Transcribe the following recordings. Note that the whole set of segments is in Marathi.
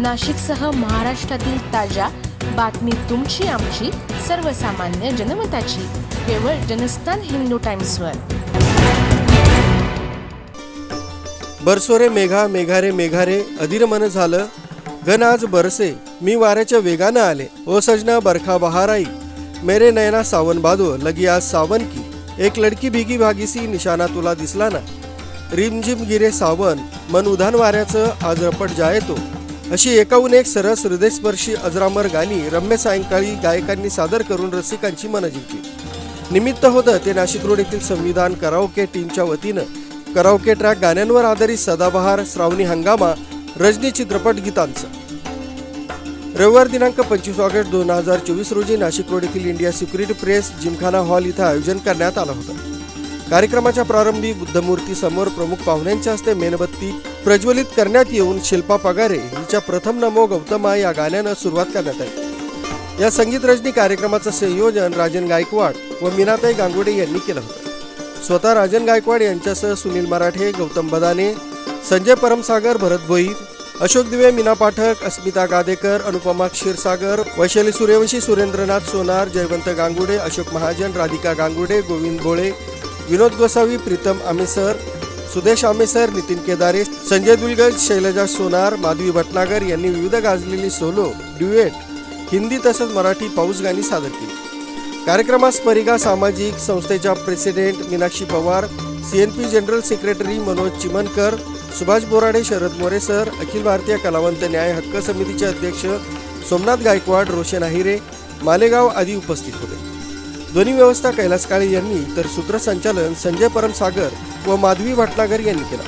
नाशिकसह महाराष्ट्रातील ताज्या बातमी तुमची आमची सर्वसामान्य जनमताची. केवळ जनस्थान हिंदू टाइम्सवर. बरसोरे मेघा मेघारे मेघारे अधीर मन झालं. घन आज बरसे मी वाऱ्याच्या वेगानं आले. ओ सजना बरखा बहाराई. मेरे नयना सावन बादो लगी आज सावन की. एक लडकी भिगी भागीसी निशाणा तुला दिसला ना. रिमझिम गिरे सावन मन उधान वाऱ्याचं आज रपट जायतो. अशी एकाहून एक सरस हृदयस्पर्शी अजरामर गाणी रम्य सायंकाळी गायकांनी सादर करून रसिकांची मनं जिंकली. निमित्त होतं ते नाशिक रोड येथील संविधान कराओके टीमच्या वतीनं. कराओके ट्रॅक गाण्यांवर आधारित सदाबहार श्रावणी हंगामा रजनी चित्रपट गीतांचं. रविवार दिनांक पंचवीस ऑगस्ट दोन हजार चोवीस रोजी नाशिक रोड येथील India security press gymkhana hall इथं आयोजन करण्यात आलं होतं. कार्यक्रमाच्या प्रारंभी बुद्धमूर्ती समोर प्रमुख पाहुण्यांच्या हस्ते मेणबत्ती प्रज्वलित करण्यात येऊन शिल्पा पगारे हिच्या प्रथम नमो गौतमा या गाण्यानं सुरुवात करण्यात आली. या संगीत रजनी कार्यक्रमाचं संयोजन राजन गायकवाड व मीनाताई गांगुडे यांनी केलं होतं. स्वतः राजन गायकवाड यांच्यासह सुनील मराठे गौतम बदाने संजय परमसागर भरत भोईर अशोक दिवे मीना पाठक अस्मिता गादेकर अनुपमा क्षीरसागर वैशाली सूर्यवंशी सुरेंद्रनाथ सोनार जयवंत गांगुडे अशोक महाजन राधिका गांगुडे गोविंद भोळे विनोद गोसावी प्रीतम आमेसर सुदेश आमेसर नितीन केदारे संजय दुलगज शैलजा सोनार माधवी भटनागर यांनी विविध गाजलेली सोलो ड्युएट हिंदी तसंच मराठी पाऊस गाणी सादर केली. कार्यक्रमास परिगा सामाजिक संस्थेच्या president Meenakshi Pawar CNP general secretary Manoj Chimankar Subhash Borade Sharad More sir अखिल भारतीय कलावंत न्याय हक्क समितीचे अध्यक्ष सोमनाथ गायकवाड रोशन आहिरे मालेगाव आदी उपस्थित होते. ध्वनी व्यवस्था कैलास काळे यांनी तर सूत्रसंचालन संजय परमसागर व माधवी भटनागर यांनी केला.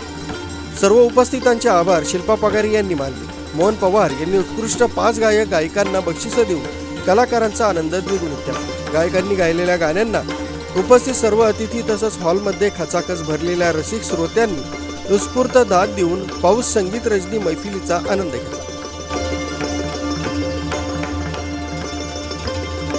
सर्व उपस्थितांचे आभार शिल्पा पगारे यांनी मानले. मोहन पवार यांनी उत्कृष्ट पाच गायक गायिकांना बक्षिसं देऊन कलाकारांचा आनंद द्विगुणित केला. गायकांनी गायलेल्या गाण्यांना उपस्थित सर्व अतिथी तसंच हॉलमध्ये खचाखच भरलेल्या रसिक श्रोत्यांनी उत्स्फूर्त दाद देऊन पाऊस संगीत रजनी मैफिलीचा आनंद घेतला.